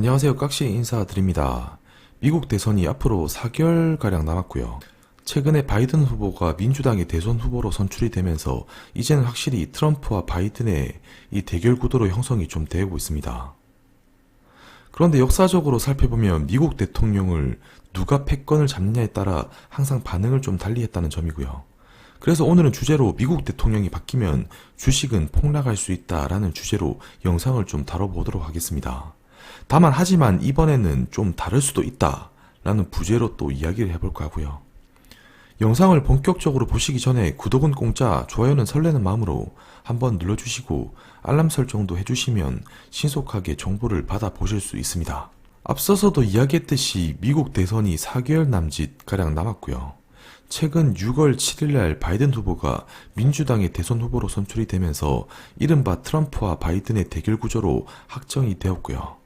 안녕하세요. 깍시 인사드립니다. 미국 대선이 앞으로 4개월가량 남았고요. 최근에 바이든 후보가 민주당의 대선 후보로 선출이 되면서 이제는 확실히 트럼프와 바이든의 이 대결 구도로 형성이 좀 되고 있습니다. 그런데 역사적으로 살펴보면 미국 대통령을 누가 패권을 잡느냐에 따라 항상 반응을 좀 달리 했다는 점이고요. 그래서 오늘은 주제로 미국 대통령이 바뀌면 주식은 폭락할 수 있다라는 주제로 영상을 좀 다뤄보도록 하겠습니다. 다만 하지만 이번에는 좀 다를 수도 있다 라는 부제로 또 이야기를 해볼까 하고요. 영상을 본격적으로 보시기 전에 구독은 공짜, 좋아요는 설레는 마음으로 한번 눌러주시고 알람 설정도 해주시면 신속하게 정보를 받아보실 수 있습니다. 앞서서도 이야기했듯이 미국 대선이 4개월 남짓 가량 남았고요. 최근 6월 7일날 바이든 후보가 민주당의 대선 후보로 선출이 되면서 이른바 트럼프와 바이든의 대결 구조로 확정이 되었고요.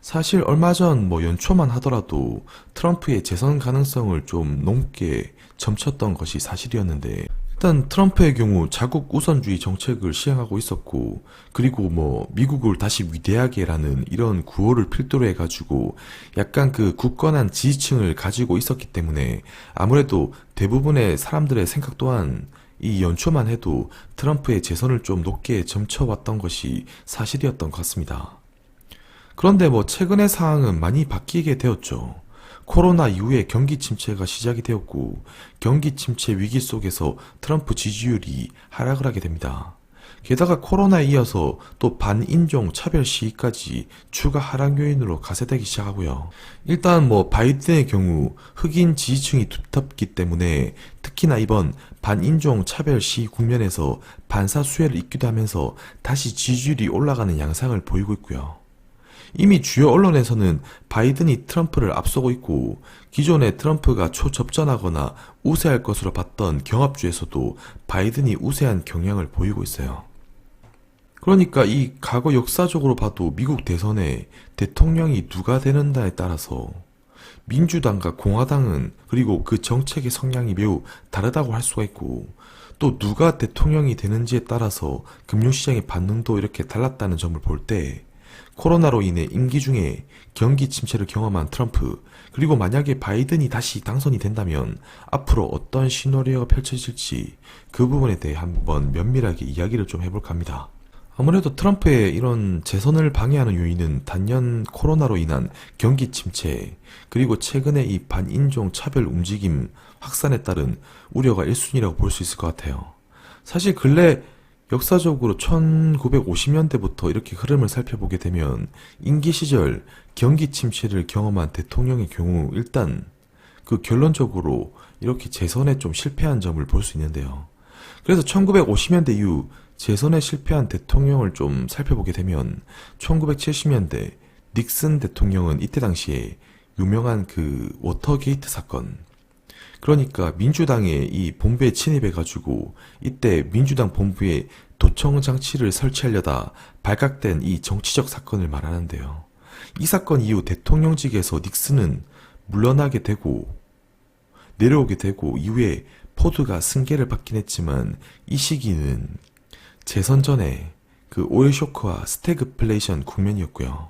사실 얼마 전 뭐 연초만 하더라도 트럼프의 재선 가능성을 좀 높게 점쳤던 것이 사실이었는데 일단 트럼프의 경우 자국 우선주의 정책을 시행하고 있었고 그리고 뭐 미국을 다시 위대하게라는 이런 구호를 필두로 해가지고 약간 그 굳건한 지지층을 가지고 있었기 때문에 아무래도 대부분의 사람들의 생각 또한 이 연초만 해도 트럼프의 재선을 좀 높게 점쳐왔던 것이 사실이었던 것 같습니다. 그런데 뭐 최근의 상황은 많이 바뀌게 되었죠. 코로나 이후에 경기 침체가 시작이 되었고 경기 침체 위기 속에서 트럼프 지지율이 하락을 하게 됩니다. 게다가 코로나에 이어서 또 반인종 차별 시위까지 추가 하락 요인으로 가세되기 시작하고요. 일단 뭐 바이든의 경우 흑인 지지층이 두텁기 때문에 특히나 이번 반인종 차별 시위 국면에서 반사 수혜를 입기도 하면서 다시 지지율이 올라가는 양상을 보이고 있고요. 이미 주요 언론에서는 바이든이 트럼프를 앞서고 있고 기존에 트럼프가 초접전하거나 우세할 것으로 봤던 경합주에서도 바이든이 우세한 경향을 보이고 있어요. 그러니까 이 과거 역사적으로 봐도 미국 대선에 대통령이 누가 되는다에 따라서 민주당과 공화당은 그리고 그 정책의 성향이 매우 다르다고 할 수가 있고 또 누가 대통령이 되는지에 따라서 금융시장의 반응도 이렇게 달랐다는 점을 볼 때 코로나로 인해 임기 중에 경기 침체를 경험한 트럼프, 그리고 만약에 바이든이 다시 당선이 된다면 앞으로 어떤 시나리오가 펼쳐질지 그 부분에 대해 한번 면밀하게 이야기를 좀 해볼까 합니다. 아무래도 트럼프의 이런 재선을 방해하는 요인은 단연 코로나로 인한 경기 침체, 그리고 최근에 이 반인종 차별 움직임 확산에 따른 우려가 1순위라고 볼 수 있을 것 같아요. 사실 근래 역사적으로 1950년대부터 이렇게 흐름을 살펴보게 되면 임기 시절 경기 침체를 경험한 대통령의 경우 일단 그 결론적으로 이렇게 재선에 좀 실패한 점을 볼 수 있는데요. 그래서 1950년대 이후 재선에 실패한 대통령을 좀 살펴보게 되면 1970년대 닉슨 대통령은 이때 당시에 유명한 그 워터게이트 사건 그러니까 민주당의 이 본부에 침입해 가지고 이때 민주당 본부에 도청 장치를 설치하려다 발각된 이 정치적 사건을 말하는데요. 이 사건 이후 대통령직에서 닉슨은 물러나게 되고 내려오게 되고 이후에 포드가 승계를 받긴 했지만 이 시기는 재선 전에 그 오일 쇼크와 스태그플레이션 국면이었고요.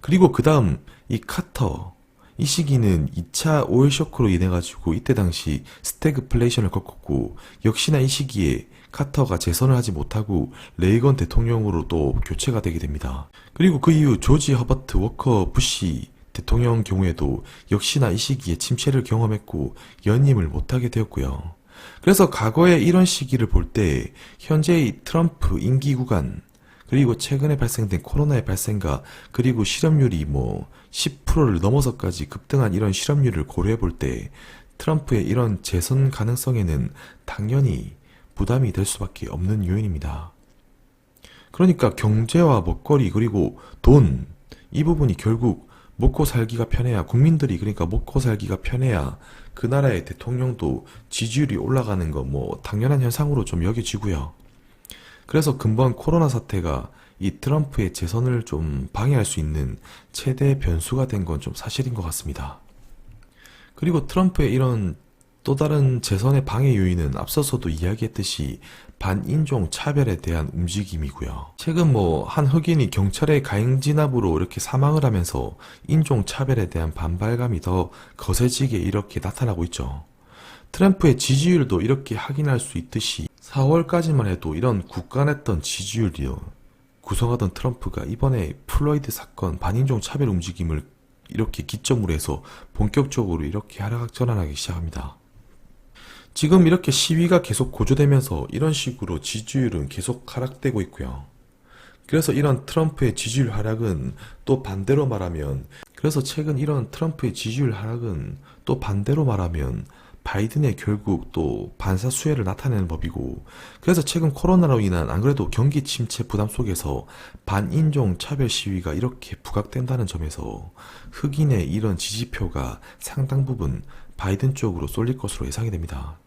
그리고 그 다음 이 카터 이 시기는 2차 오일 쇼크로 인해 가지고 이때 당시 스태그플레이션을 겪었고 역시나 이 시기에 카터가 재선을 하지 못하고 레이건 대통령으로 또 교체가 되게 됩니다. 그리고 그 이후 조지 허버트 워커 부시 대통령 경우에도 역시나 이 시기에 침체를 경험했고 연임을 못하게 되었고요. 그래서 과거의 이런 시기를 볼 때 현재의 트럼프 임기 구간 그리고 최근에 발생된 코로나의 발생과 그리고 실업률이 뭐 10%를 넘어서까지 급등한 이런 실업률을 고려해 볼 때 트럼프의 이런 재선 가능성에는 당연히 부담이 될 수밖에 없는 요인입니다. 그러니까 경제와 먹거리 그리고 돈 이 부분이 결국 먹고 살기가 편해야 국민들이 그러니까 먹고 살기가 편해야 그 나라의 대통령도 지지율이 올라가는 거 뭐 당연한 현상으로 좀 여겨지고요. 그래서 근본 코로나 사태가 이 트럼프의 재선을 좀 방해할 수 있는 최대 변수가 된 건 좀 사실인 것 같습니다. 그리고 트럼프의 이런 또 다른 재선의 방해 요인은 앞서서도 이야기했듯이 반인종 차별에 대한 움직임이고요. 최근 뭐 한 흑인이 경찰의 가행 진압으로 이렇게 사망을 하면서 인종 차별에 대한 반발감이 더 거세지게 이렇게 나타나고 있죠. 트럼프의 지지율도 이렇게 확인할 수 있듯이 4월까지만 해도 이런 굳건했던 지지율이요. 구성하던 트럼프가 이번에 플로이드 사건 반인종 차별 움직임을 이렇게 기점으로 해서 본격적으로 이렇게 하락 전환하기 시작합니다. 지금 이렇게 시위가 계속 고조되면서 이런 식으로 지지율은 계속 하락되고 있고요. 그래서 이런 트럼프의 지지율 하락은 또 반대로 말하면 그래서 최근 이런 트럼프의 지지율 하락은 또 반대로 말하면 바이든의 결국 또 반사 수혜를 나타내는 법이고 그래서 최근 코로나로 인한 안 그래도 경기 침체 부담 속에서 반인종 차별 시위가 이렇게 부각된다는 점에서 흑인의 이런 지지표가 상당 부분 바이든 쪽으로 쏠릴 것으로 예상이 됩니다.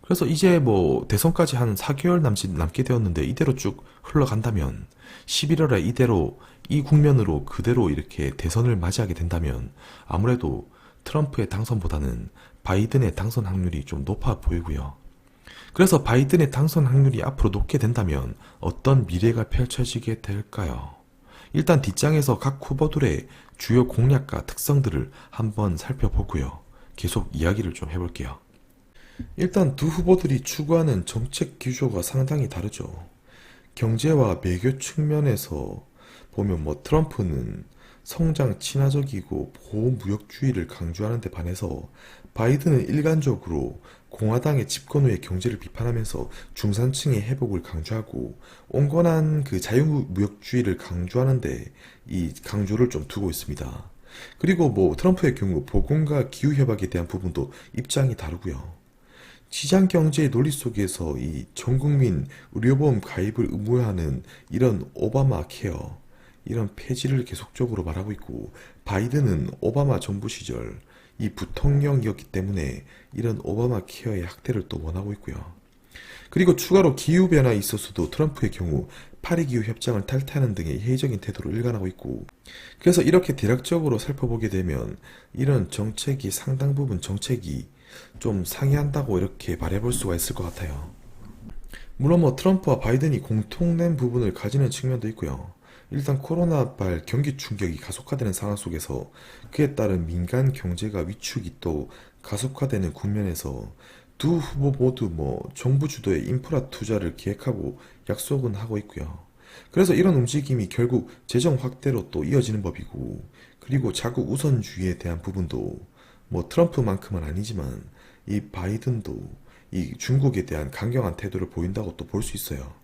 그래서 이제 뭐 대선까지 한 4개월 남짓 남게 되었는데 이대로 쭉 흘러간다면 11월에 이대로 이 국면으로 그대로 이렇게 대선을 맞이하게 된다면 아무래도 트럼프의 당선보다는 바이든의 당선 확률이 좀 높아 보이고요. 그래서 바이든의 당선 확률이 앞으로 높게 된다면 어떤 미래가 펼쳐지게 될까요? 일단 뒷장에서 각 후보들의 주요 공약과 특성들을 한번 살펴보고요. 계속 이야기를 좀 해볼게요. 일단 두 후보들이 추구하는 정책 기조가 상당히 다르죠. 경제와 외교 측면에서 보면 뭐 트럼프는 성장 친화적이고 보호무역주의를 강조하는 데 반해서 바이든은 일관적으로 공화당의 집권 후의 경제를 비판하면서 중산층의 회복을 강조하고 온건한 그 자유무역주의를 강조하는데 이 강조를 좀 두고 있습니다. 그리고 뭐 트럼프의 경우 보건과 기후 협약에 대한 부분도 입장이 다르고요. 시장 경제의 논리 속에서 이 전국민 의료보험 가입을 의무화하는 이런 오바마 케어, 이런 폐지를 계속적으로 말하고 있고, 바이든은 오바마 정부 시절 이 부통령이었기 때문에 이런 오바마 케어의 확대를 또 원하고 있고요. 그리고 추가로 기후변화에 있어서도 트럼프의 경우 파리기후 협정을 탈퇴하는 등의 회의적인 태도로 일관하고 있고, 그래서 이렇게 대략적으로 살펴보게 되면 이런 정책이 상당 부분 정책이 좀 상이한다고 이렇게 말해볼 수가 있을 것 같아요. 물론 뭐 트럼프와 바이든이 공통된 부분을 가지는 측면도 있고요. 일단 코로나발 경기 충격이 가속화되는 상황 속에서 그에 따른 민간 경제가 위축이 또 가속화되는 국면에서 두 후보 모두 뭐 정부 주도의 인프라 투자를 계획하고 약속은 하고 있고요. 그래서 이런 움직임이 결국 재정 확대로 또 이어지는 법이고 그리고 자국 우선주의에 대한 부분도 뭐 트럼프만큼은 아니지만 이 바이든도 이 중국에 대한 강경한 태도를 보인다고 또 볼 수 있어요.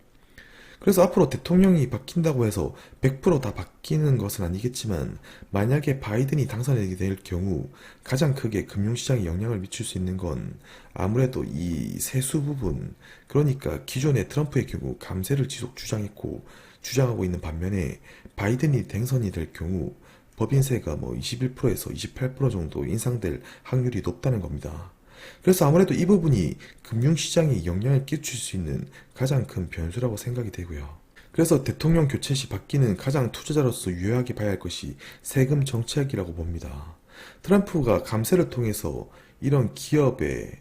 그래서 앞으로 대통령이 바뀐다고 해서 100%다 바뀌는 것은 아니겠지만 만약에 바이든이 당선이 될 경우 가장 크게 금융시장에 영향을 미칠 수 있는 건 아무래도 이 세수 부분 그러니까 기존의 트럼프의 경우 감세를 지속 주장했고 주장하고 있는 반면에 바이든이 당선이 될 경우 법인세가 뭐 21%에서 28% 정도 인상될 확률이 높다는 겁니다. 그래서 아무래도 이 부분이 금융시장에 영향을 끼칠 수 있는 가장 큰 변수라고 생각이 되고요. 그래서 대통령 교체 시 바뀌는 가장 투자자로서 유효하게 봐야 할 것이 세금 정책이라고 봅니다. 트럼프가 감세를 통해서 이런 기업의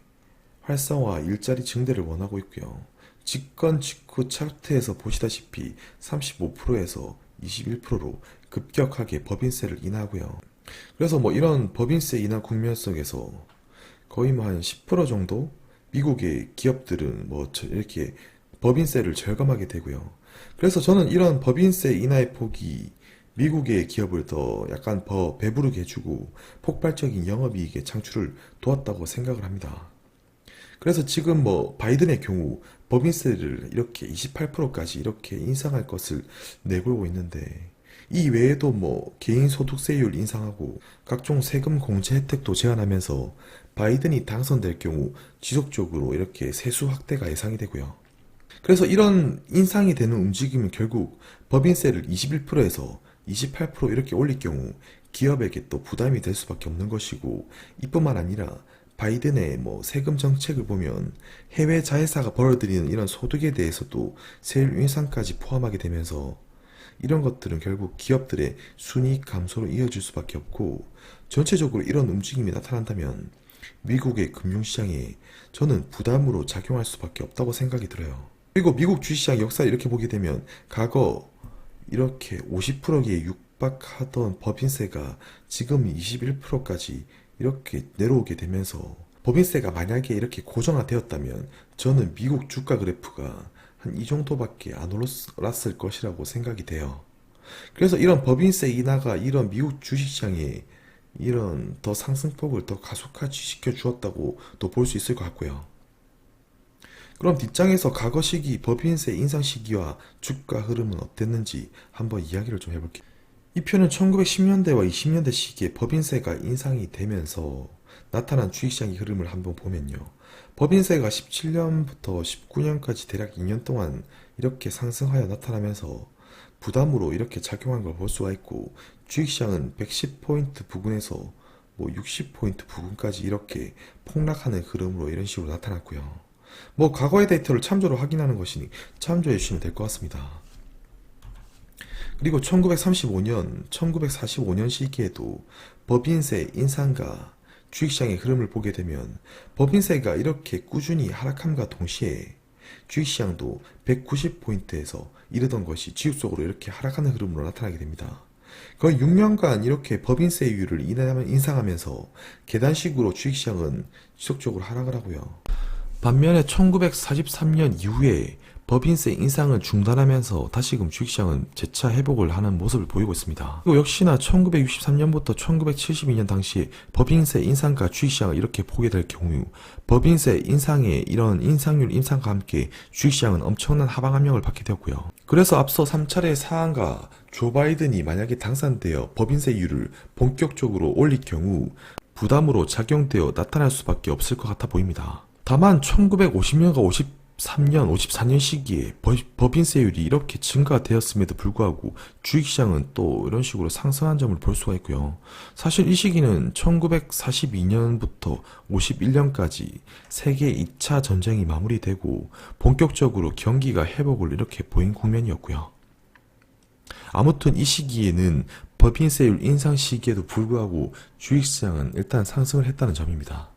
활성화, 일자리 증대를 원하고 있고요. 집권 직후 차트에서 보시다시피 35%에서 21%로 급격하게 법인세를 인하고요. 그래서 뭐 이런 법인세 인하 국면 속에서 거의 뭐 한 10% 정도 미국의 기업들은 뭐 이렇게 법인세를 절감하게 되고요. 그래서 저는 이런 법인세 인하의 폭이 미국의 기업을 더 약간 더 배부르게 해주고 폭발적인 영업이익의 창출을 도왔다고 생각을 합니다. 그래서 지금 뭐 바이든의 경우 법인세를 이렇게 28%까지 이렇게 인상할 것을 내걸고 있는데 이 외에도 뭐 개인 소득세율 인상하고 각종 세금 공제 혜택도 제한하면서 바이든이 당선될 경우 지속적으로 이렇게 세수 확대가 예상이 되고요. 그래서 이런 인상이 되는 움직임은 결국 법인세를 21%에서 28% 이렇게 올릴 경우 기업에게 또 부담이 될 수밖에 없는 것이고 이뿐만 아니라 바이든의 뭐 세금 정책을 보면 해외 자회사가 벌어들이는 이런 소득에 대해서도 세율 인상까지 포함하게 되면서 이런 것들은 결국 기업들의 순이익 감소로 이어질 수밖에 없고 전체적으로 이런 움직임이 나타난다면 미국의 금융시장에 저는 부담으로 작용할 수밖에 없다고 생각이 들어요. 그리고 미국 주식시장 역사를 이렇게 보게 되면 과거 이렇게 50%에 육박하던 법인세가 지금 21%까지 이렇게 내려오게 되면서 법인세가 만약에 이렇게 고정화되었다면 저는 미국 주가 그래프가 한 이 정도밖에 안 올랐을 것이라고 생각이 돼요. 그래서 이런 법인세 인하가 이런 미국 주식시장에 이런 더 상승폭을 더 가속화시켜 주었다고 또 볼 수 있을 것 같고요. 그럼 뒷장에서 과거 시기 법인세 인상 시기와 주가 흐름은 어땠는지 한번 이야기를 좀 해볼게요. 이 표는 1910년대와 20년대 시기에 법인세가 인상이 되면서 나타난 주식시장의 흐름을 한번 보면요. 법인세가 17년부터 19년까지 대략 2년 동안 이렇게 상승하여 나타나면서 부담으로 이렇게 작용한 걸 볼 수가 있고 주식시장은 110포인트 부근에서 뭐 60포인트 부근까지 이렇게 폭락하는 흐름으로 이런 식으로 나타났고요. 뭐 과거의 데이터를 참조로 확인하는 것이니 참조해 주시면 될 것 같습니다. 그리고 1935년, 1945년 시기에도 법인세 인상과 주식시장의 흐름을 보게 되면 법인세가 이렇게 꾸준히 하락함과 동시에 주식시장도 190포인트에서 이르던 것이 지속적으로 이렇게 하락하는 흐름으로 나타나게 됩니다. 거의 6년간 이렇게 법인세율을 인상하면서 계단식으로 주식시장은 지속적으로 하락을 하고요. 반면에 1943년 이후에 법인세 인상을 중단하면서 다시금 주식시장은 재차 회복을 하는 모습을 보이고 있습니다. 그리고 역시나 1963년부터 1972년 당시 법인세 인상과 주식시장을 이렇게 보게 될 경우 법인세 인상의 이런 인상률 인상과 함께 주식시장은 엄청난 하방 압력을 받게 되었고요. 그래서 앞서 3차례 사안과 조 바이든이 만약에 당선되어 법인세율을 본격적으로 올릴 경우 부담으로 작용되어 나타날 수밖에 없을 것 같아 보입니다. 다만 1950년과 53년, 54년 시기에 법인세율이 이렇게 증가되었음에도 불구하고 주식시장은 또 이런 식으로 상승한 점을 볼 수가 있고요. 사실 이 시기는 1942년부터 51년까지 세계 2차 전쟁이 마무리되고 본격적으로 경기가 회복을 이렇게 보인 국면이었고요. 아무튼 이 시기에는 법인세율 인상 시기에도 불구하고 주식시장은 일단 상승을 했다는 점입니다.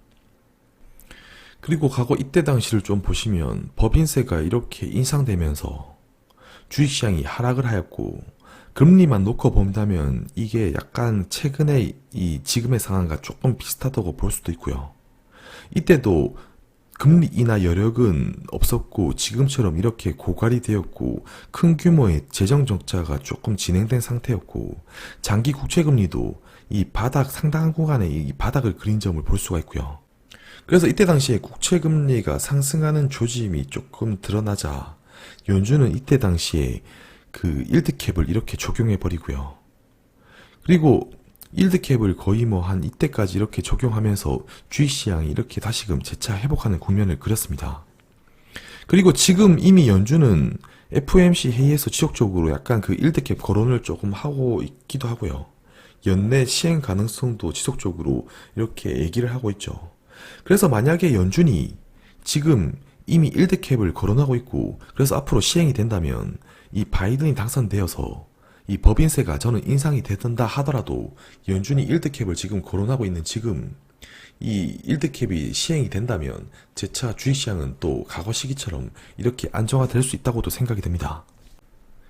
그리고 과거 이때 당시를 좀 보시면 법인세가 이렇게 인상되면서 주식시장이 하락을 하였고 금리만 놓고 본다면 이게 약간 최근에 이 지금의 상황과 조금 비슷하다고 볼 수도 있고요. 이때도 금리 인하 여력은 없었고 지금처럼 이렇게 고갈이 되었고 큰 규모의 재정 적자가 조금 진행된 상태였고 장기 국채 금리도 이 바닥 상당한 구간에 이 바닥을 그린 점을 볼 수가 있고요. 그래서 이때 당시에 국채 금리가 상승하는 조짐이 조금 드러나자 연준은 이때 당시에 그 일드캡을 이렇게 적용해 버리고요. 그리고 일드캡을 거의 뭐 한 이때까지 이렇게 적용하면서 주식 시장이 이렇게 다시금 재차 회복하는 국면을 그렸습니다. 그리고 지금 이미 연준은 FOMC 회의에서 지속적으로 약간 그 일드캡 거론을 조금 하고 있기도 하고요. 연내 시행 가능성도 지속적으로 이렇게 얘기를 하고 있죠. 그래서 만약에 연준이 지금 이미 1대 캡을 거론하고 있고 그래서 앞으로 시행이 된다면 이 바이든이 당선되어서 이 법인세가 저는 인상이 되든다 하더라도 연준이 1대 캡을 지금 거론하고 있는 지금 이 1대 캡이 시행이 된다면 재차 주식시장은 또 과거 시기처럼 이렇게 안정화될 수 있다고도 생각이 됩니다.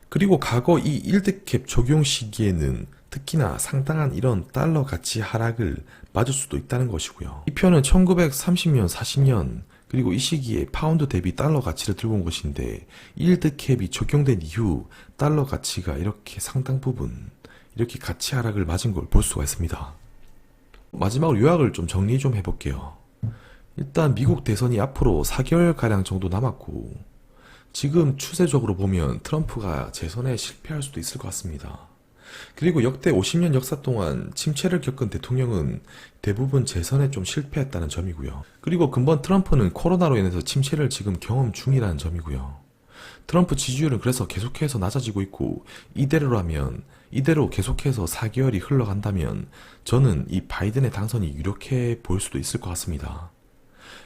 그리고 과거 이 1대 캡 적용 시기에는 특히나 상당한 이런 달러 가치 하락을 맞을 수도 있다는 것이고요. 이 표는 1930년, 40년 그리고 이 시기에 파운드 대비 달러 가치를 들고 온 것인데 일드 캡이 적용된 이후 달러 가치가 이렇게 상당 부분 이렇게 가치 하락을 맞은 걸 볼 수가 있습니다. 마지막으로 요약을 좀 정리 좀 해볼게요. 일단 미국 대선이 앞으로 4개월 가량 정도 남았고 지금 추세적으로 보면 트럼프가 재선에 실패할 수도 있을 것 같습니다. 그리고 역대 50년 역사 동안 침체를 겪은 대통령은 대부분 재선에 좀 실패했다는 점이고요. 그리고 근본 트럼프는 코로나로 인해서 침체를 지금 경험 중이라는 점이고요. 트럼프 지지율은 그래서 계속해서 낮아지고 있고 이대로라면 이대로 계속해서 4개월이 흘러간다면 저는 이 바이든의 당선이 유력해 보일 수도 있을 것 같습니다.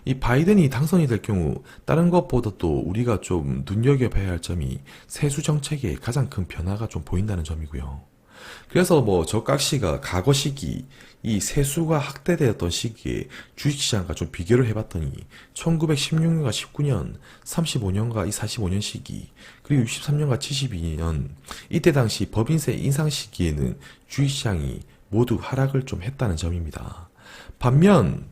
이 바이든이 당선이 될 경우 다른 것보다도 우리가 좀 눈여겨봐야 할 점이 세수 정책에 가장 큰 변화가 좀 보인다는 점이고요. 그래서 뭐저 깍씨가 과거 시기 이 세수가 확대되었던 시기에 주식시장과 좀 비교를 해봤더니 1916년과 19년, 35년과 이 45년 시기, 그리고 63년과 72년 이때 당시 법인세 인상 시기에는 주식시장이 모두 하락을 좀 했다는 점입니다. 반면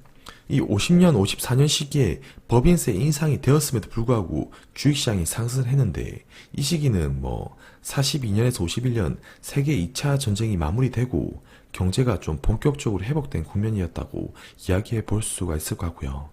이 50년, 54년 시기에 법인세 인상이 되었음에도 불구하고 주식시장이 상승을 했는데 이 시기는 뭐 42년에서 51년 세계 2차 전쟁이 마무리되고 경제가 좀 본격적으로 회복된 국면이었다고 이야기해 볼 수가 있을 것 같고요.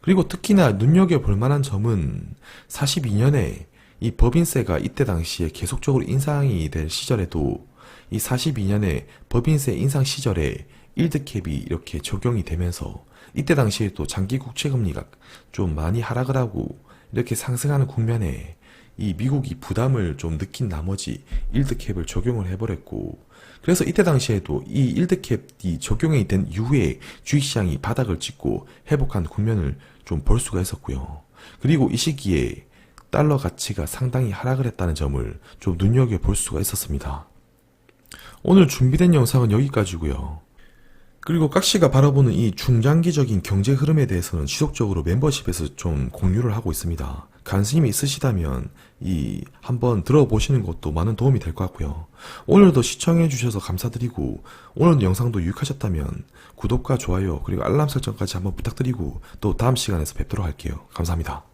그리고 특히나 눈여겨볼 만한 점은 42년에 이 법인세가 이때 당시에 계속적으로 인상이 될 시절에도 이 42년에 법인세 인상 시절에 일드캡이 이렇게 적용이 되면서 이때 당시에 또 장기 국채 금리가 좀 많이 하락을 하고 이렇게 상승하는 국면에 이 미국이 부담을 좀 느낀 나머지 일드캡을 적용을 해버렸고 그래서 이때 당시에도 이 일드캡이 적용이 된 이후에 주식시장이 바닥을 찍고 회복한 국면을 좀 볼 수가 있었고요. 그리고 이 시기에 달러 가치가 상당히 하락을 했다는 점을 좀 눈여겨볼 수가 있었습니다. 오늘 준비된 영상은 여기까지고요. 그리고 깍씨가 바라보는 이 중장기적인 경제 흐름에 대해서는 지속적으로 멤버십에서 좀 공유를 하고 있습니다. 관심이 있으시다면 이 한번 들어보시는 것도 많은 도움이 될 것 같고요. 오늘도 시청해 주셔서 감사드리고 오늘 영상도 유익하셨다면 구독과 좋아요 그리고 알람 설정까지 한번 부탁드리고 또 다음 시간에서 뵙도록 할게요. 감사합니다.